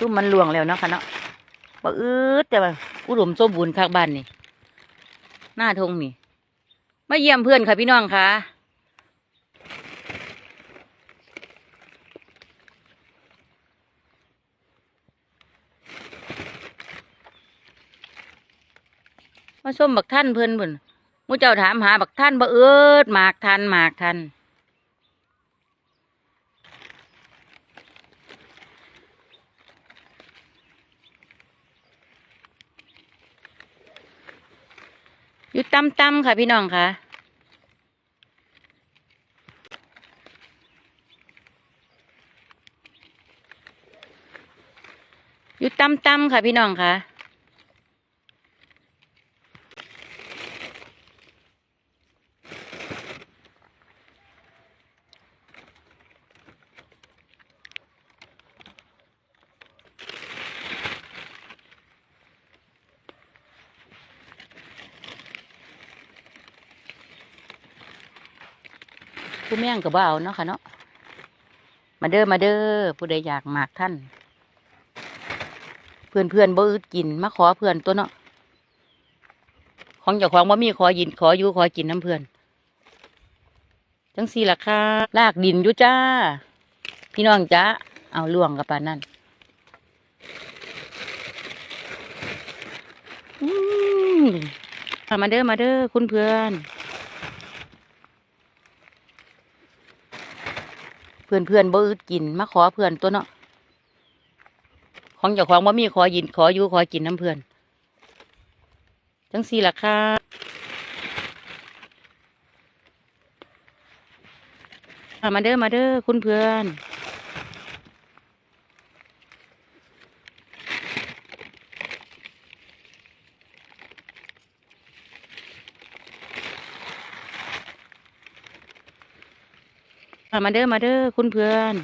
ซุ่มมันหลวงแล้วเนาะค่ะเนาะบ่อืดแต่ว่าอุดมสมบูรณ์คักบ้านนี่ หน้าทงนี่มาเยี่ยมเพื่อนค่ะพี่น้องค่ะมาส้มบักท่านเพิ่อนเพิ่นหมูเจ้าถามหาบักท่านบ่เอิดหมากทันหมากทัน อยู่ตำตำๆค่ะพี่น้องค่ะอยู่ตำตำๆค่ะพี่น้องค่ะ ผู้แม่งกับบ่เอาเนาะค่ะเนาะมาเด้อมาเด้อผู้ใดอยากหมากท่าน เพื่อนเพื่อนบ่อึดกินมาขอเพื่อนตัวเนาะของเจ้าของบ่มีขอยินขออยู่ขอกินน้ำเพื่อนจังสี่ล่ะค่ะลากดินอยู่จ้า พี่น้องจ้าเอาล่วงกับปานนั่นอืมมาเด้อมาเด้อคุณเพื่อน เพื่อนเพื่อนบ่อึดกินมาขอเพื่อนตัวเนาะของเจ้าของบ่มีขอยินขออยู่ขอกินน้ำเพื่อน จังสี่ล่ะค่ะมาเด้อมาเด้อคุณเพื่อน มาเด้อมาเด้อคุณเพื่อน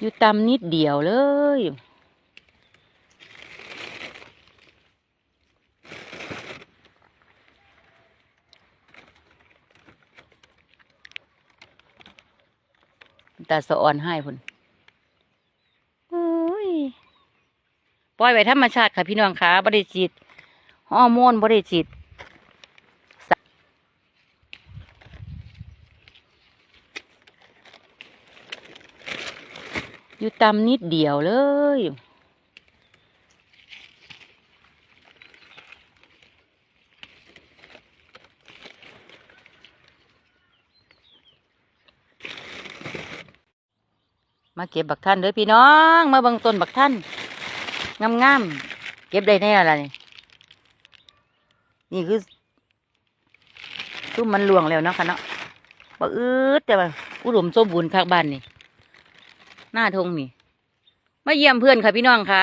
อยู่ตำนิดเดียวเลยตาสะอ่อนให้พุ่นโอ้ย ปล่อยไว้ธรรมชาติค่ะพี่น้องค่ะบริจิตฮอร์โมนบริจิตอยู่ตำนิดเดียวเลย มาเก็บบักท่านเด้อพี่น้อง มาเบิ่งต้นบักท่าน งามๆเก็บได้แน่ละนี่นี่คือซุ่มมันหลวงแล้วเนาะค่ะเนาะบ่อืดแต่ว่าอุดมสมบูรณ์คักบ้านนี่หน้าทงนี่มาเยี่ยมเพื่อนค่ะพี่น้องค่ะ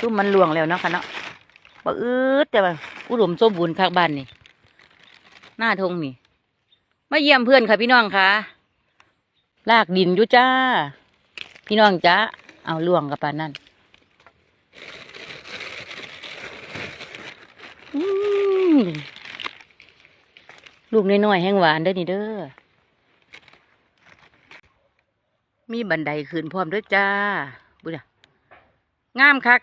ซุ่มมันหลวงแล้วเนาะค่ะเนาะบ่อืดแต่ว่า อุดมสมบูรณ์คักบ้านนี่หน้าทงนี่มาเยี่ยมเพื่อนค่ะพี่น้องค่ะลากดินอยู่จ้า พี่น้องจ้าเอาล่วงกับปานนั่นลูกน้อยๆแห้งหวานเด้อนี่เด้อมีบันไดขึ้นพร้อมด้วยจ้าบุญอะงามคัก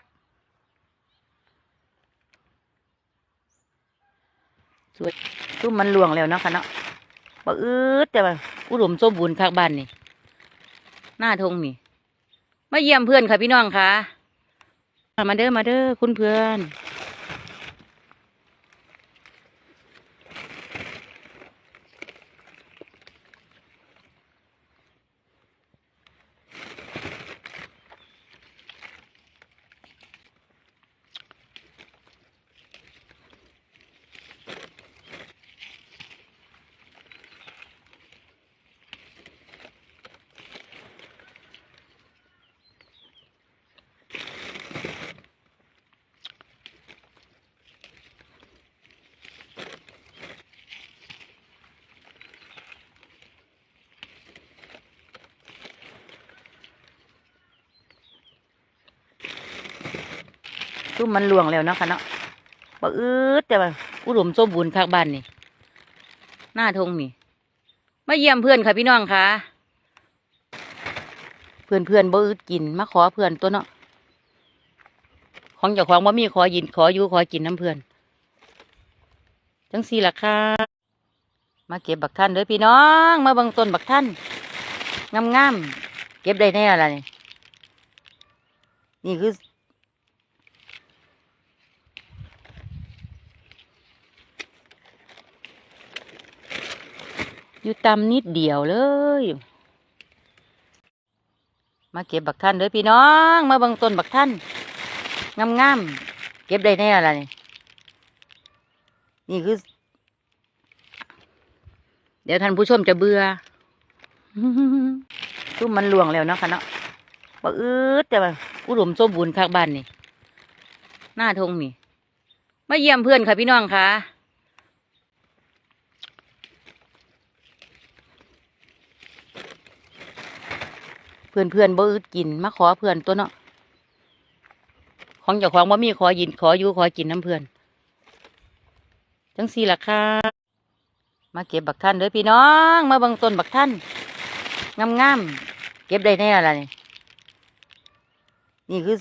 สวยซุ่มมันหลวงแล้วนะคะเนาะบ่อืดแต่ว่าอุดมสมบูรณ์คักบ้านนี่หน้าทงนี่มาเยี่ยมเพื่อนค่ะพี่น้องค่ะ มาเด้อมาเด้อคุณเพื่อน ซุ่มมันหลวงแล้วเนาะค่ะเนาะบ่อืดแต่ว่าอุดมสมบูรณ์คักบ้านนี่ หน้าทงนี่มาเยี่ยมเพื่อนค่ะพี่น้องค่ะ เพื่อนเพื่อนบ่อึดกินมาขอเพื่อนตัวเนาะของเจ้าของบ่มีขอยินขออยู่ขอกินน้ำเพื่อน จังสี่ล่ะค่ะ มาเก็บบักท่านเด้อพี่น้อง มาบิ่งต้นบักท่านงามๆเก็บได้แน่อะนี่นี่คือ อยู่ตำนิดเดียวเลย มาเก็บบักท่านเด้อพี่น้อง มาเบิ่งต้นบักท่านงามๆเก็บได้แน่อะนี่นี่คือ เดี๋ยวท่านผู้ชมจะเบื่อซุ่มมันหลวงแล้วเนาะค่ะเนาะบ่อืดแต่ว่าอุดมสมบูรณ์คักบ้านนี่หน้าทงนี่มาเยี่ยมเพื่อนค่ะพี่น้องค่ะ พื่อนเพื่อนบ่อึดกินมาขอเพื่อนตัวเนาะของเจ้าของบ่ามีขอยินขออยู่ขอกินน้ำเพื่อนจังสี่ล่ะค่ะมาเก็บบักท่านเด้อพี่น้อง มาบิ่งต้นบักท่านงามๆเก็บได้แน่อะไรนี่นี่คือ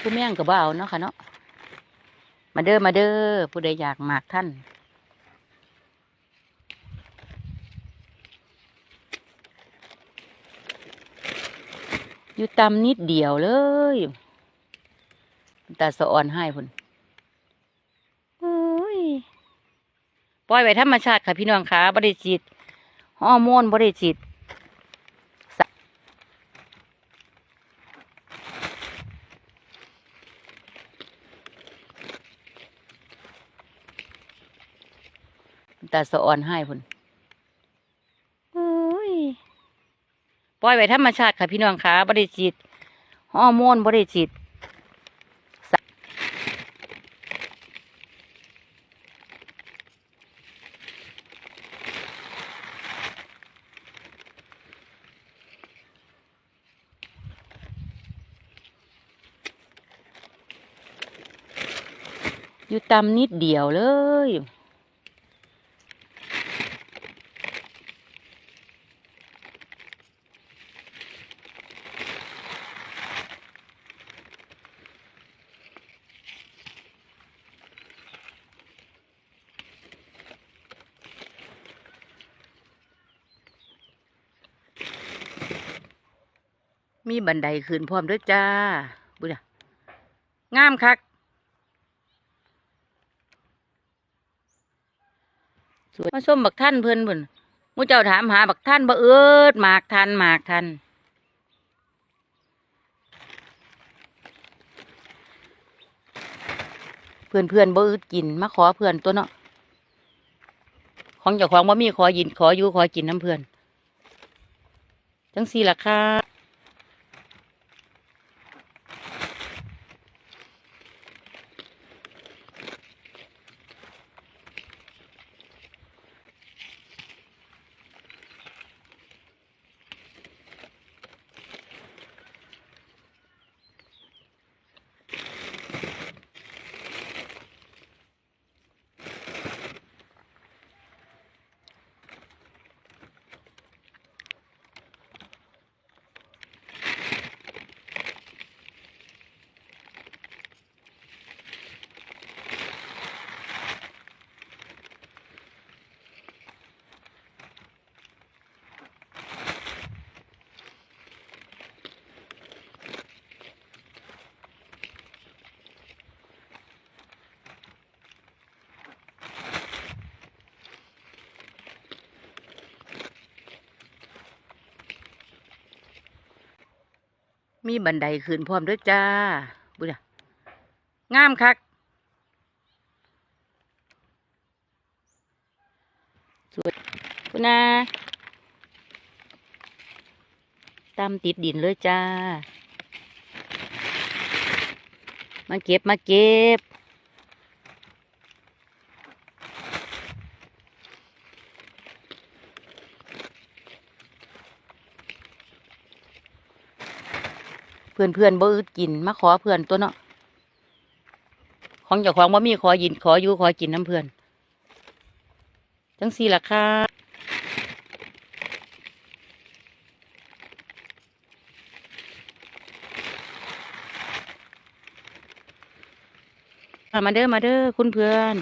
ผู้แม่งกับบ่เอาเนาะค่ะเนาะมาเด้อมาเด้อผู้ใดอยากหมากท่าน อยู่ตำนิดเดียวเลยตาสะอ่อนให้พุ่นโอ้ยปล่อยไว้ธรรมชาติค่ะพี่น้องค่ะบริจิตฮอร์โมนบริจิตตาสะอ่อนให้พุ่นโอ้ย ปล่อยไว้ธรรมชาติค่ะพี่น้องค่ะบริจิตฮอร์โมนบริจิตอยู่ตำนิดเดียวเลย มีบันไดขึ้นพร้อมด้วยจ้าบุญงามคัก สวยมาส้มบักท่านเพิ่นบุญมูเจ้าถามหาบักท่านบ่เอิดหมากทันหมากทันเพื่อนเพื่อนบ่อึดกินมาขอเพื่อนตัวเนาะของเจ้าของบ่มีขอยินขออยู่ขอกินน้ำเพื่อนจังสี่ล่ะค่ะ มีบันไดขึ้นพร้อมด้วยจ้าบุญงามคัก สวยบุญนะตามติดดินเลยจ้า มาเก็บมาเก็บ พื่อนเพื่อนบ่อึดกินมาขอเพื่อนตัวเนาะของเจ้าของบ่มีขอยินขออยู่ขอกินน้ำเพื่อนจังสี่ล่ะค่ะมาเด้อมาเด้อคุณเพื่อน